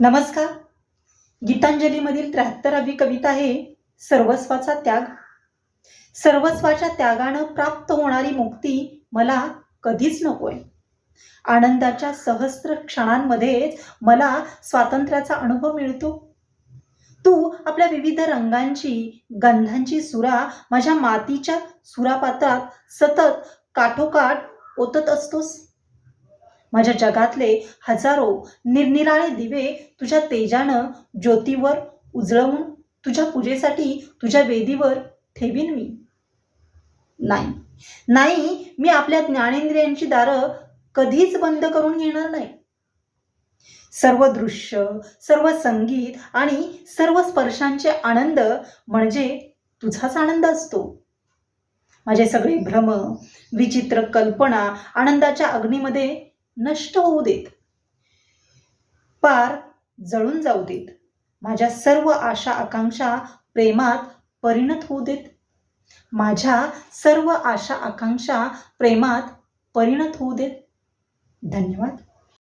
नमस्कार. गीतांजलीमधील त्र्याहत्तरावी कविता आहे सर्वस्वाचा त्याग. सर्वस्वाच्या त्यागानं प्राप्त होणारी मुक्ती मला कधीच नकोय. आनंदाच्या सहस्र क्षणांमध्येच मला स्वातंत्र्याचा अनुभव मिळतो. तू आपल्या विविध रंगांची गंधांची सुरा माझ्या मातीच्या सुरापात्रात सतत काठोकाठ ओतत असतोस. माझ्या जगातले हजारो निरनिराळे दिवे तुझ्या तेजानं ज्योतीवर उजळवून तुझ्या पूजेसाठी तुझ्या वेदीवर ठेवीन मी. नाही. नाही मी आपल्या ज्ञानेंद्रियांची दारं कधीच बंद करून घेणार नाही. सर्व दृश्य सर्व संगीत आणि सर्व स्पर्शांचे आनंद म्हणजे तुझाच आनंद असतो. माझे सगळे भ्रम विचित्र कल्पना आनंदाच्या अग्नीमध्ये नष्ट होऊ देत. पार जळून जाऊ देत. माझ्या सर्व आशा आकांक्षा प्रेमात परिणत होऊ देत. माझ्या सर्व आशा आकांक्षा प्रेमात परिणत होऊ देत. धन्यवाद.